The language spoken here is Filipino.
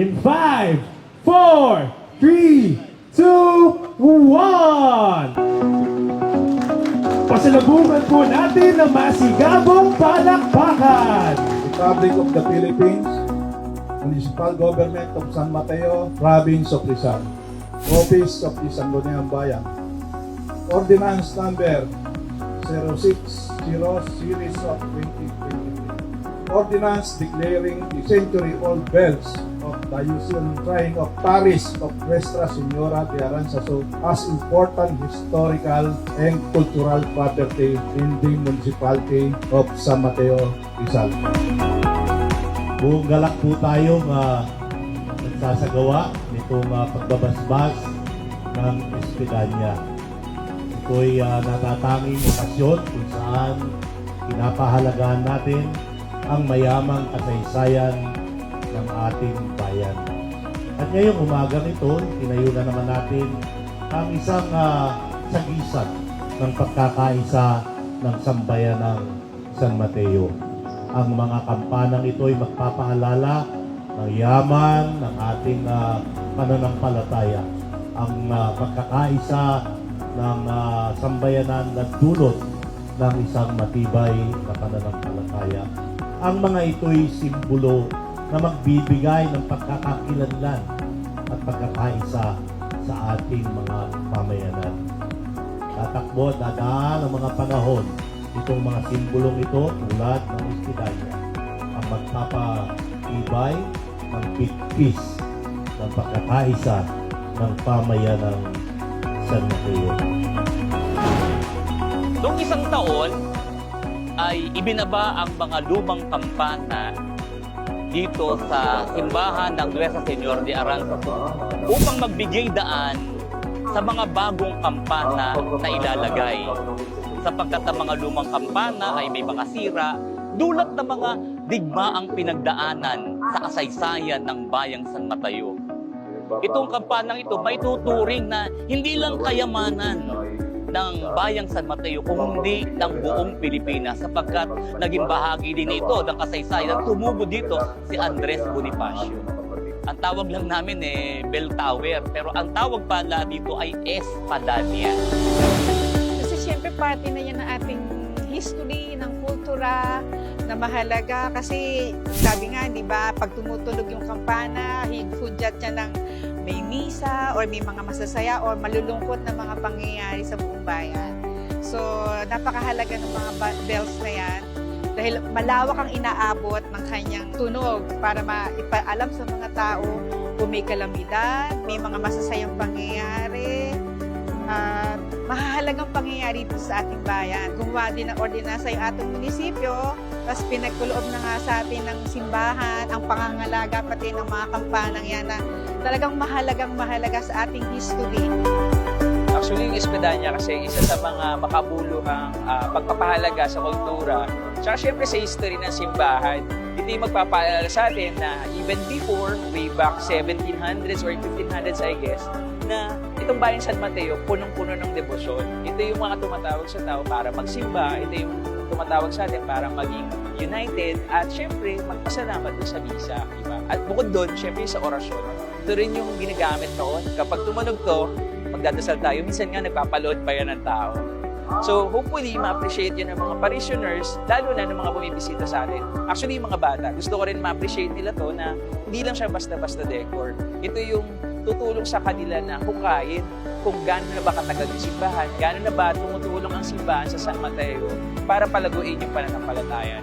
In five, four, three, two, one. Pasalubungan po natin ang masigabong palakpakan. Republic of the Philippines, Municipal Government of San Mateo, Province of Rizal, Office of the Sangguniang Bayan, Ordinance Number 060 Series of 2023, Ordinance declaring the century-old bells the Yusun Shrine of Paris of Nuestra Señora de Aranzazu as important historical and cultural property in the municipality of San Mateo, Rizal. Buong galak po tayong uh, nagsasagawa nitong uh, pagbabasbas ng Espidanya. Ito'y uh, natatanging okasyon kung saan pinapahalagaan natin ang mayamang kasaysayan ating bayan. At ngayong umagang ito, tinayo na naman natin ang isang uh, sagisag ng pagkakaisa ng sambayan ng San Mateo. Ang mga kampanang ito ay magpapaalala ng yaman ng ating uh, pananampalataya. Ang uh, pagkakaisa ng uh, sambayanan na ng isang matibay na pananampalataya. Ang mga ito'y simbolo na magbibigay ng pagkakakilanlan at pagkakaisa sa ating mga pamayanan. Tatakbo at dadaan ang mga panahon itong mga simbolong ito tulad ng Espidanya ang magpapatibay ng peace ng pagkakaisa ng pamayanang San Mateo. Noong isang taon ay ibinaba ang mga lumang kampana dito sa simbahan ng Nuestra Señor de Aranzazu upang magbigay daan sa mga bagong kampana na ilalagay. Sapagkat ang mga lumang kampana ay may mga sira, dulot ng mga digmaang pinagdaanan sa kasaysayan ng bayang San Mateo. Itong kampanang ito may tuturing na hindi lang kayamanan ng bayang San Mateo kung hindi ng buong Pilipinas sapagkat naging bahagi din ito ng kasaysayan at tumubo dito si Andres Bonifacio. Ang tawag lang namin eh Bell Tower pero ang tawag pala dito ay Espadanya. Kasi siyempre parte na yan ng ating history, ng kultura, na mahalaga. Kasi sabi nga, di ba, pag tumutulog yung kampana, highudyat siya ng may misa or may mga masasaya or malulungkot na mga pangyayari sa buong bayan. So, napakahalaga ng mga bells na yan dahil malawak ang inaabot ng kanyang tunog para maipaalam sa mga tao kung may kalamidad, may mga masasayang pangyayari, at mahalagang pangyayari dito sa ating bayan. Gumawa din ng ordinansa yung ating munisipyo, tapos pinagkuloob na nga sa atin ng simbahan, ang pangangalaga pati ng mga kampanang yan na talagang mahalagang mahalaga sa ating history. Actually, yung Espedanya kasi isa sa mga makabuluhang ah, pagpapahalaga sa kultura. Tsaka syempre sa history ng simbahan, hindi magpapaalala sa atin na even before, way back 1700s or 1500s I guess, na itong bayan San Mateo, punong-puno ng debosyon. Ito yung mga tumatawag sa tao para magsimba, ito yung tumatawag sa atin para maging united at syempre magpasalamat din sa misa, iba. At bukod doon, syempre sa orasyon. Ito rin yung ginagamit noon. Kapag tumunog to, magdadasal tayo. Minsan nga nagpapalood pa yan ng tao. So hopefully, ma-appreciate yun ng mga parishioners, lalo na ng mga bumibisita sa atin. Actually, yung mga bata, gusto ko rin ma-appreciate nila to na hindi lang siya basta-basta decor. Ito yung tutulong sa kanila na hukayin kung gaano na ba katagal yung simbahan, gaano na ba tumutulong ang simbahan sa San Mateo para palaguin yung pananampalataya.